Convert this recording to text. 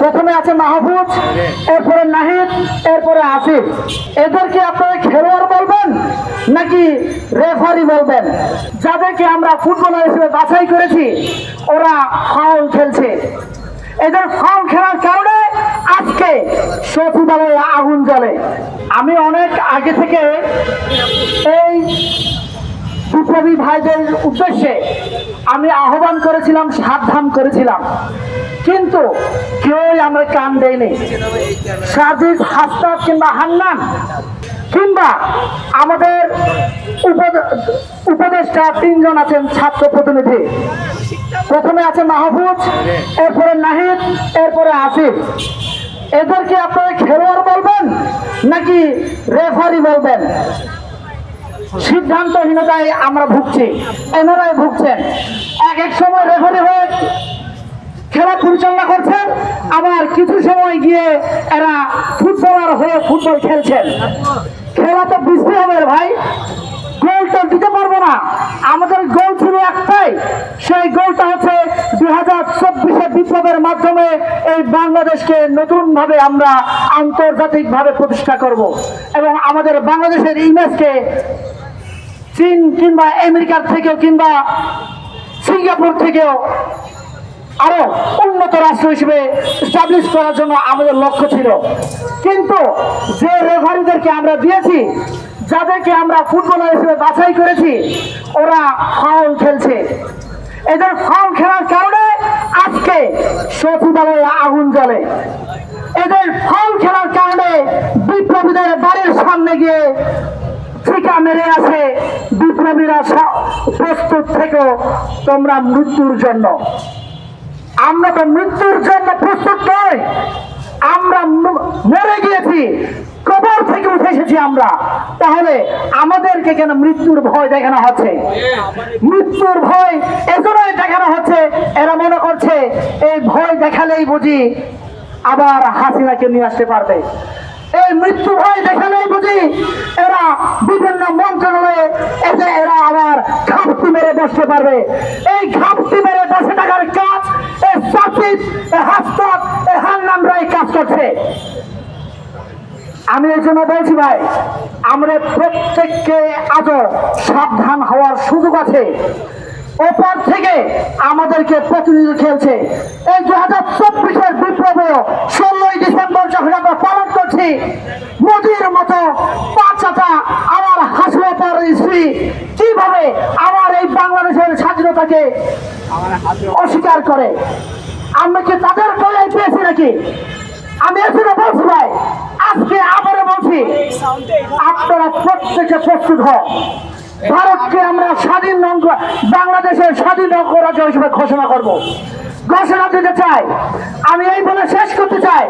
প্রথমে আছে মাহফুজ, এরপরে নাহিদ, এরপরে আসিফ। এদেরকে আপনারা খেলোয়াড় বলবেন নাকি রেফারি বলবেন? যাদেরকে আমরা ফুটবলার হিসেবে বাছাই করেছি, ওরা ফাউল খেলছে। এদের ফাউল খেলার কারণে আজকে সচিবালয়ে আগুন জ্বলে। আমি অনেক আগে থেকে এই বিপ্লবী ভাইদের উদ্দেশ্যে আমি আহ্বান করেছিলাম, সাবধান করেছিলাম। কিন্তু কেউই আমরা কান দেয়নি। সাজিদ, হাসনাত কিংবা হান্নান কিংবা আমাদের উপদ- উপদেষ্টা তিনজন আছেন ছাত্র প্রতিনিধি। প্রথমে আছে মাহফুজ, এরপরে নাহিদ, এরপরে আসিফ। এদেরকে আপনারা খেলোয়াড় বলবেন নাকি রেফারি বলবেন? সিদ্ধান্তহীনতায় আমরা ভুগছি এনারাই ভুগছেন। এক এক সময় রেফারি হয়ে খেলা পরিচালনা করছেন, আবার কিছু সময় গিয়ে এরা ফুটবলার হয়ে ফুটবল খেলছেন। খেলা তো বুঝতে হবে ভাই গোল তো দিতে পারব না। আমাদের গোল ছিল একটাই, সেই গোলটা হচ্ছে দুই হাজার চব্বিশে বিপ্লবের মাধ্যমে এই বাংলাদেশকে নতুনভাবে আমরা আন্তর্জাতিকভাবে প্রতিষ্ঠা করব। এবং আমাদের বাংলাদেশের ইমেজকে চীন কিংবা আমেরিকার থেকেও কিংবা সিঙ্গাপুর থেকেও আরও উন্নত রাষ্ট্র হিসেবে স্টাবলিশ করার জন্য আমাদের লক্ষ্য ছিল। কিন্তু যে রেফারিদেরকে আমরা দিয়েছি, যাদেরকে আমরা ফুটবলার হিসেবে বাছাই করেছি, ওরা ফাউল খেলছে। এদের ফাউল খেলার কারণে আজকে সচিবালয়ে আগুন জ্বলে। এদের ফাউল খেলার কারণে বিপ্লবীদের বাড়ির সামনে গিয়ে ঠিকা মেরে আছে বিপ্লবীরা প্রস্তুত থেকো, তোমরা মৃত্যুর জন্য। আমরা তো মৃত্যুর জন্য প্রস্তুত নই, আমরা মরে গিয়েছি, কবর থেকে উঠে এসেছি আমরা। তাহলে আমাদেরকে কেন মৃত্যুর ভয় দেখানো হচ্ছে? মৃত্যুর ভয় এজন্যই দেখানো হচ্ছে, এরা মনে করছে, এই ভয় দেখালেই বুঝি আবার হাসিনাকে নিয়ে আসতে পারবে। এই মৃত্যু ভয় দেখালেই বুঝি? এরা বিভিন্ন মন্ত্রণালয়ে এসে এরা আবার ঘাপটি মেরে বসতে পারবে। এই ঘাপটি মেরে বসে থাকার কাজ, এই সাকিব, এই হাসপাত এই হান্নান রায় কাজ করছে। আমি এই জন্য বলছি ভাই, আমরা প্রত্যেককে আজও সাবধান হওয়ার সুযোগ আছে। ওপর থেকে আমাদেরকে প্রতিনিধি খেলছে। এই দু হাজার চব্বিশের বিপ্লবেও ষোলোই ডিসেম্বর যখন আমরা পালন করছি মোদির মতো পাঁচাটা আমার হাসপাতাল স্ত্রী, কীভাবে আমার এই বাংলাদেশের স্বাধীনতাকে অস্বীকার করে? আমরা কি তাদের বলে পেয়েছি নাকি? আমি এখানে বলছি ভাই, আজকে আবারও বলছি, আপনারা প্রত্যেকে প্রস্তুত হন ভারতকে আমরা স্বাধীন অঙ্গ, বাংলাদেশের স্বাধীন অঙ্গরাজ্য হিসেবে ঘোষণা করব। ঘোষণা দিতে চাই। আমি এই বলে শেষ করতে চাই।